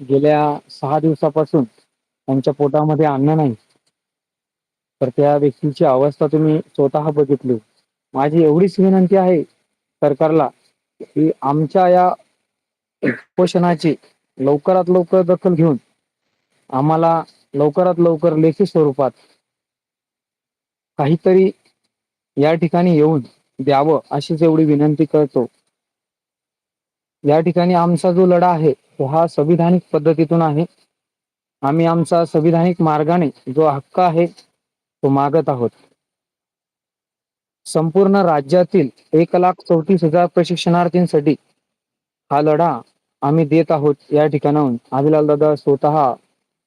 गेल्या सहा दिवसापासून त्यांच्या पोटामध्ये अन्न नाही. तर त्या व्यक्तीची अवस्था तुम्ही स्वतः बघितली. माझी एवढीच विनंती आहे सरकारला की आमच्या या उपोषणाची लवकरात लवकर दखल घेऊन आम्हाला लवकरात लवकर लेखी स्वरूपात काहीतरी या ठिकाणी येऊन द्यावं अशीच एवढी विनंती करतो. या ठिकाणी आमचा जो लढा आहे तो हा संविधानिक पद्धतीतून आहे. आम्ही आमचा संविधानिक मार्गाने जो हक्क आहे तो मागत आहोत. संपूर्ण राज्यातील एक लाख चौतीस हजार प्रशिक्षणार्थींसाठी हा लढा आम्ही देत आहोत या ठिकाणाहून. आदिलाल दादा स्वतः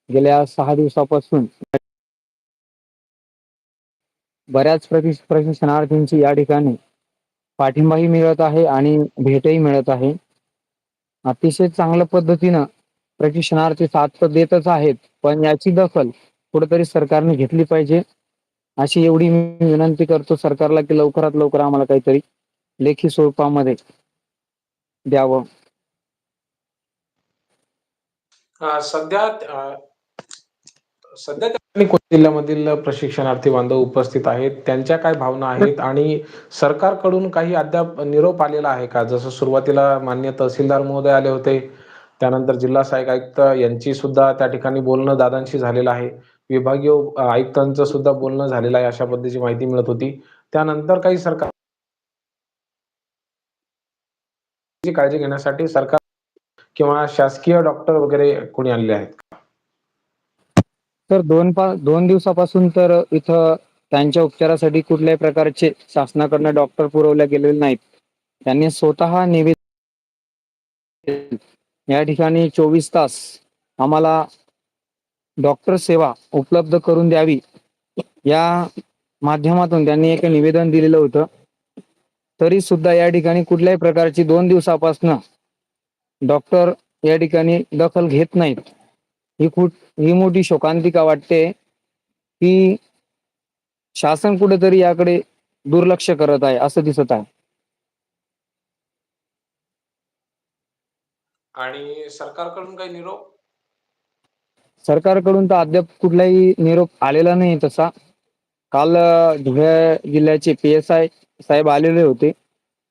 गेल्या सहा दिवसापासून बऱ्याच प्रशिक्षणार्थींची या ठिकाणी पाठिंबाही मिळत आहे आणि भेटही मिळत आहे. अतिशय चांगल्या पद्धतीनं प्रशिक्षणार्थी साथ तर देतच आहेत पण याची दखल कुठेतरी सरकारने घेतली पाहिजे. अशी एवढी मी विनंती करतो सरकारला की लवकरात लवकर आम्हाला काहीतरी लेखी स्वरूपामध्ये द्यावं. सध्या सध्या जिल्ह्यामधील प्रशिक्षणार्थी बांधव उपस्थित आहेत. त्यांच्या काय भावना आहेत आणि सरकारकडून काही अद्याप निरोप आलेला आहे का? जसं सुरुवातीला मान्य तहसीलदार महोदय आले होते त्यानंतर जिल्हा सहाय्यक आयुक्त यांची सुद्धा त्या ठिकाणी बोलणं दादांशी झालेलं आहे. विभागीय आयुक्तांचं सुद्धा बोलणं झालेलं आहे अशा पद्धतीची माहिती मिळत होती. त्यानंतर काही सरकार काळजी घेण्यासाठी सरकार किंवा शासकीय डॉक्टर वगैरे कोणी आणले आहेत? तर दोन पा दोन दिवसापासून तर इथं त्यांच्या उपचारासाठी कुठल्याही प्रकारचे शासनाकडनं डॉक्टर पुरवल्या गेलेले नाहीत. त्यांनी स्वतः निवेदन या ठिकाणी चोवीस तास आम्हाला डॉक्टर सेवा उपलब्ध करून द्यावी. या माध्यमातून त्यांनी एक निवेदन दिलेलं होतं. तरी सुद्धा या ठिकाणी कुठल्याही प्रकारची दोन दिवसापासून डॉक्टर या ठिकाणी दखल घेत नाहीत. ही खूप ही मोठी शोकांतिका वाटते की शासन कुठेतरी याकडे दुर्लक्ष करत आहे असं दिसत आहे. आणि सरकारकडून काही निरोप? सरकारकडून तर अद्याप कुठलाही निरोप आलेला नाही तसा. काल धुळे जिल्ह्याचे पी एस आय साहेब आलेले होते.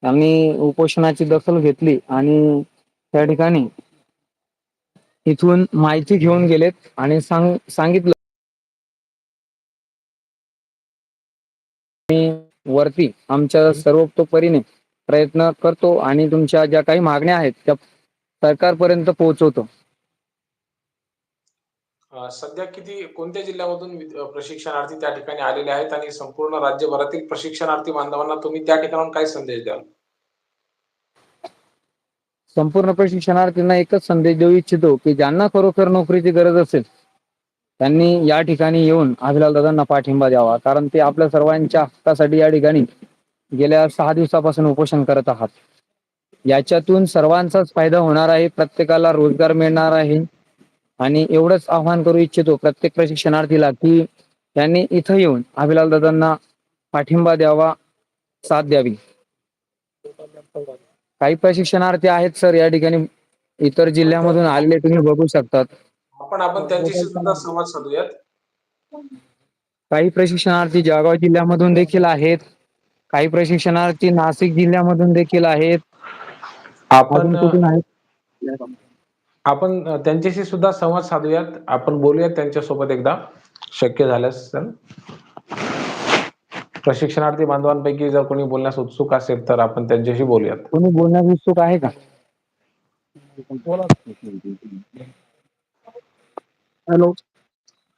त्यांनी उपोषणाची दखल घेतली आणि त्या ठिकाणी इथून माहिती घेऊन गेलेत आणि सांग सांगितलं. मी वरती आमच्या सर्वतोपरीने प्रयत्न करतो आणि तुमच्या ज्या काही मागण्या आहेत त्या सरकारपर्यंत पोहोचवतो. सध्या किती कोणत्या जिल्ह्यामधून प्रशिक्षणार्थी त्या ठिकाणी आलेले आहेत आणि संपूर्ण राज्यभरातील प्रशिक्षणार्थी बांधवांना तुम्ही त्या ठिकाणाहून काय संदेश द्याल? संपूर्ण प्रशिक्षणार्थींना एकच संदेश देऊ इच्छितो की ज्यांना खरोखर नोकरीची गरज असेल त्यांनी या ठिकाणी येऊन अभिलाल दादांना पाठिंबा द्यावा. कारण ते आपल्या सर्वांच्या हक्कासाठी या ठिकाणी गेल्या सहा दिवसापासून उपोषण करत आहात. याच्यातून सर्वांचाच फायदा होणार आहे प्रत्येकाला रोजगार मिळणार आहे. आणि एवढंच आव्हान करू इच्छितो प्रत्येक प्रशिक्षणार्थीला की त्यांनी इथं येऊन अभिलाल दादांना पाठिंबा द्यावा साथ द्यावी. काही प्रशिक्षणार्थी आहेत सर या ठिकाणी इतर जिल्ह्यामधून आलेले तुम्ही बघू शकतात. आपण आपण त्यांच्याशी सुद्धा संवाद साधूयात. काही प्रशिक्षणार्थी जळगाव जिल्ह्यामधून देखील आहेत. काही प्रशिक्षणार्थी नाशिक जिल्ह्यामधून देखील आहेत. आपण कुठून आहेत? आपण त्यांच्याशी सुद्धा संवाद साधूयात. आपण बोलूयात त्यांच्यासोबत एकदा. शक्य झाल्यास प्रशिक्षणार्थी बांधवांपैकी जर कोणी बोलण्यास उत्सुक असेल तर आपण त्यांच्याशी बोलूयात. कोणी बोलण्यास उत्सुक आहे का? हॅलो.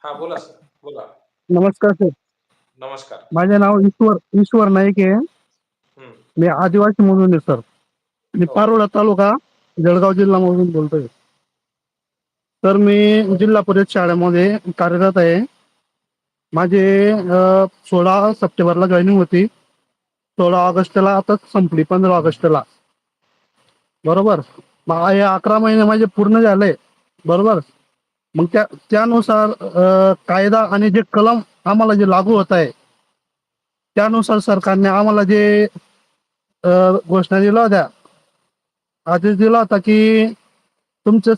हा बोला सर बोला. नमस्कार सर. नमस्कार. माझे नाव ईश्वर ईश्वर नाईक आहे. हम्म. मी आदिवासी मधून आहे सर. मी हो. पारोळा तालुका जळगाव जिल्हा मधून बोलतोय. तर मी जिल्हा परिषद शाळेमध्ये कार्यरत आहे. माझे सोळा सप्टेंबरला जॉईनिंग होती. सोळा ऑगस्टला आता संपली पंधरा ऑगस्टला. बरोबर? मग हे अकरा महिने माझे पूर्ण झाले. बरोबर? मग त्या त्यानुसार कायदा आणि जे कलम आम्हाला जे लागू होत आहे त्यानुसार सरकारने आम्हाला जे घोषणा दिल्या होत्या. आदेश दिला होता की तुमचं